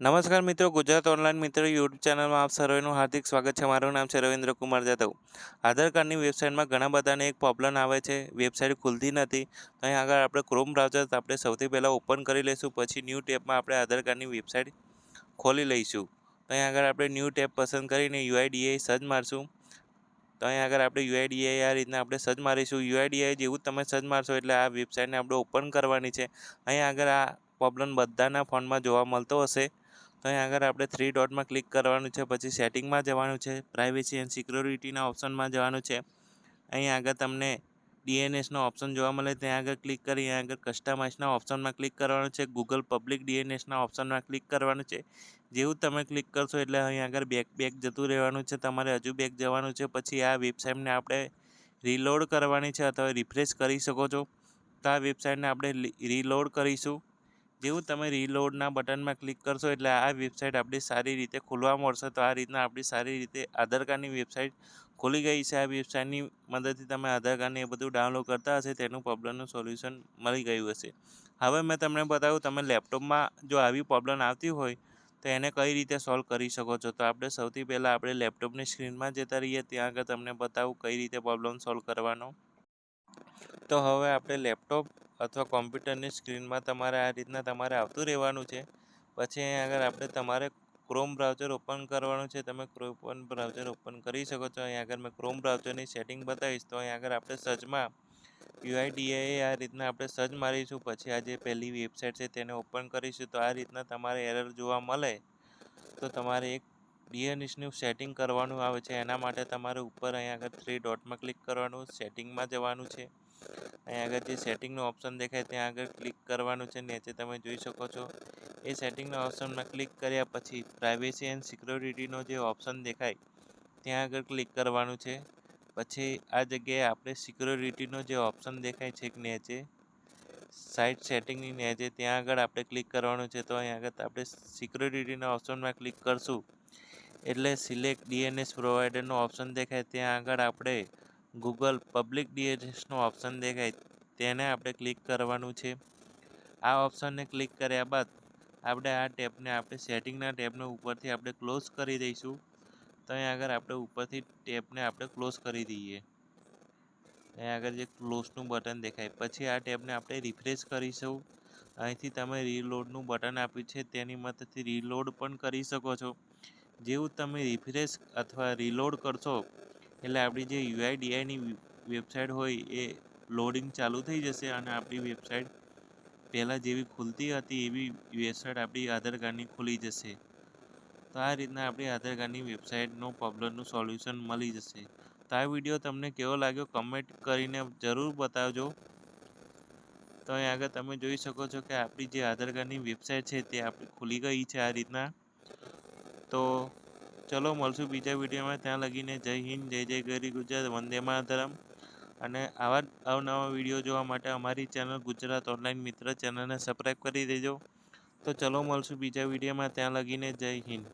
નમસ્કાર મિત્રો, ગુજરાત ઓનલાઈન મિત્રો યુટ્યુબ ચેનલમાં આપ સર્વેનું હાર્દિક સ્વાગત છે. મારું નામ છે રવિન્દ્ર કુમાર જાદવ આધાર કાર્ડની વેબસાઇટમાં ઘણા બધાને એક પ્રોબ્લેમ આવે છે. વેબસાઇટ ખુલતી નથી. તો અહીં આગળ આપણે ક્રોમ બ્રાઉઝર આપણે સૌથી પહેલાં ઓપન કરી લઈશું. પછી ન્યૂ ટેબમાં આપણે આધાર કાર્ડની વેબસાઇટ ખોલી લઈશું. તો અહીં આગળ આપણે ન્યૂ ટેબ પસંદ કરીને યુઆઈડીઆઈ સર્ચ મારશું. તો અહીં આગળ આપણે યુઆઈડીઆઈ આ રીતના આપણે સર્ચ મારીશું. યુઆઈડીઆઈ જેવું તમે સર્ચ મારશો એટલે આ વેબસાઇટને આપણે ઓપન કરવાની છે. અહીં આગળ આ પ્રોબ્લેમ બધાના ફોનમાં જોવા મળતો હશે. તો અહીં આગળ આપણે થ્રી ડોટમાં ક્લિક કરવાનું છે, પછી સેટિંગમાં જવાનું છે પ્રાઇવેસી એન્ડ સિક્યોરિટીના ઓપ્શનમાં જવાનું છે. અહીં આગળ તમને ડીએનએસનો ઓપ્શન જોવા મળે, ત્યાં આગળ ક્લિક કરી અહીં આગળ કસ્ટમાઇઝના ઓપ્શનમાં ક્લિક કરવાનું છે ગૂગલ પબ્લિક ડીએનએસના ઓપ્શનમાં ક્લિક કરવાનું છે. જેવું તમે ક્લિક કરશો એટલે અહીં આગળ બેક બેક જતું રહેવાનું છે, તમારે હજુ બેક જવાનું છે, પછી આ વેબસાઇટને આપણે રીલોડ કરવાની છે, અથવા રિફ્રેશ કરી શકો છો. તો આ વેબસાઇટને આપણે રીલોડ કરીશું. જેવું તમે રીલોડના બટનમાં ક્લિક કરશો એટલે આ વેબસાઇટ આપણી સારી રીતે ખોલવા મળશે. તો આ રીતના આપણી સારી રીતે આધાર કાર્ડની વેબસાઇટ ખોલી ગઈ છે. આ વેબસાઇટની મદદથી તમે આધાર કાર્ડને એ બધું ડાઉનલોડ કરતા હશે, તેનું પ્રોબ્લેમનું સોલ્યુશન મળી ગયું હશે. હવે મેં તમને બતાવ્યું, તમે લેપટોપમાં જો આવી પ્રોબ્લેમ આવતી હોય, તો એને કઈ રીતે સોલ્વ કરી શકો છો? તો આપણે સૌથી પહેલાં આપણે લેપટોપની સ્ક્રીનમાં જતા રહીએ. ત્યાં આગળ તમને બતાવું કઈ રીતે પ્રોબ્લેમ સોલ્વ કરવાનો તો હવે આપણે લેપટોપ અથવા કોમ્પ્યુટરની સ્ક્રીનમાં તમારે આ રીતના તમારે આવતું રહેવાનું છે. પછી અહીં આગળ આપણે તમારે ક્રોમ બ્રાઉઝર ઓપન કરવાનું છે. તમે ક્રોમ બ્રાઉઝર ઓપન કરી શકો છો. અહીં આગળ મેં ક્રોમ બ્રાઉઝરની સેટિંગ બતાવીશ. તો અહીં આગળ આપણે સર્ચમાં યુઆઈડીઆઈ આ રીતના આપણે સર્ચ મારીશું. પછી આ જે પહેલી વેબસાઇટ છે તેને ઓપન કરીશું. તો આ રીતના તમારે એરર જોવા મળે તો તમારે એક ડીએનએસનું સેટિંગ કરવાનું આવે છે. એના માટે તમારે ઉપર અહીં આગળ થ્રી ડોટમાં ક્લિક કરવાનું સેટિંગમાં જવાનું છે. અહીં આગળ જે સેટિંગનું ઓપ્શન દેખાય ત્યાં આગળ ક્લિક કરવાનું છે, નીચે તમે જોઈ શકો છો. એ સેટિંગના ઓપ્શનમાં ક્લિક કર્યા પછી પ્રાઇવેસી એન્ડ સિક્યોરિટીનો જે ઓપ્શન દેખાય, ત્યાં આગળ ક્લિક કરવાનું છે. પછી આ જગ્યાએ આપણે સિક્યોરિટીનો જે ઓપ્શન દેખાય છે નીચે સાઇટ સેટિંગની નીચે ત્યાં આગળ આપણે ક્લિક કરવાનું છે. તો અહીં આગળ આપણે સિક્યોરિટીના ઓપ્શનમાં ક્લિક કરશું. એટલે સિલેક્ટ ડીએનએસ પ્રોવાઈડરનો ઓપ્શન દેખાય, ત્યાં આગળ આપણે ગૂગલ પબ્લિક ડીએનએસનો ઓપ્શન દેખાય, તેને આપણે ક્લિક કરવાનું છે. આ ઓપ્શનને ક્લિક કર્યા બાદ આપણે આ ટેબને, આપણે સેટિંગના ટેબને ઉપરથી આપણે ક્લોઝ કરી દઈશું. તો અહીં આગળ આપણે ઉપરથી ટેબને આપણે ક્લોઝ કરી દઈએ. અહીં આગળ જે ક્લોઝનું બટન દેખાય, પછી આ ટેબને આપણે રિફ્રેશ કરીશું. અહીંથી તમે રીલોડનું બટન આપ્યું છે, તેની મદદથી રીલોડ પણ કરી શકો છો. જેવું તમે રિફ્રેશ અથવા રીલોડ કરશો એટલે આપણી જે યુઆઈડીઆઈની વેબસાઇટ હોય એ લોડિંગ ચાલુ થઈ જશે અને આપણી વેબસાઇટ પહેલાં જેવી ખુલતી હતી એવી વેબસાઇટ આપણી આધાર કાર્ડની ખુલી જશે. તો આ રીતના આપણી આધાર કાર્ડની વેબસાઇટનો પ્રોબ્લેમનું સોલ્યુશન મળી જશે. તો આ વીડિયો તમને કેવો લાગ્યો કમેન્ટ કરીને જરૂર બતાવજો. તો અહીં આગળ તમે જોઈ શકો છો કે આપણી જે આધાર કાર્ડની વેબસાઇટ છે તે આપણી ખુલી ગઈ છે આ રીતના. તો ચલો, મળશું બીજા વિડીયોમાં. ત્યાં લગીને જય હિન્દ, જય જય ગરી ગુજરાત, વંદે માતરમ. અને આવા અવનવા વીડિયો જોવા માટે અમારી ચેનલ ગુજરાત ઓનલાઈન મિત્ર ચેનલને સબસ્ક્રાઈબ કરી દેજો. તો ચલો, મળશું બીજા વિડીયોમાં. ત્યાં લગીને જય હિન્દ.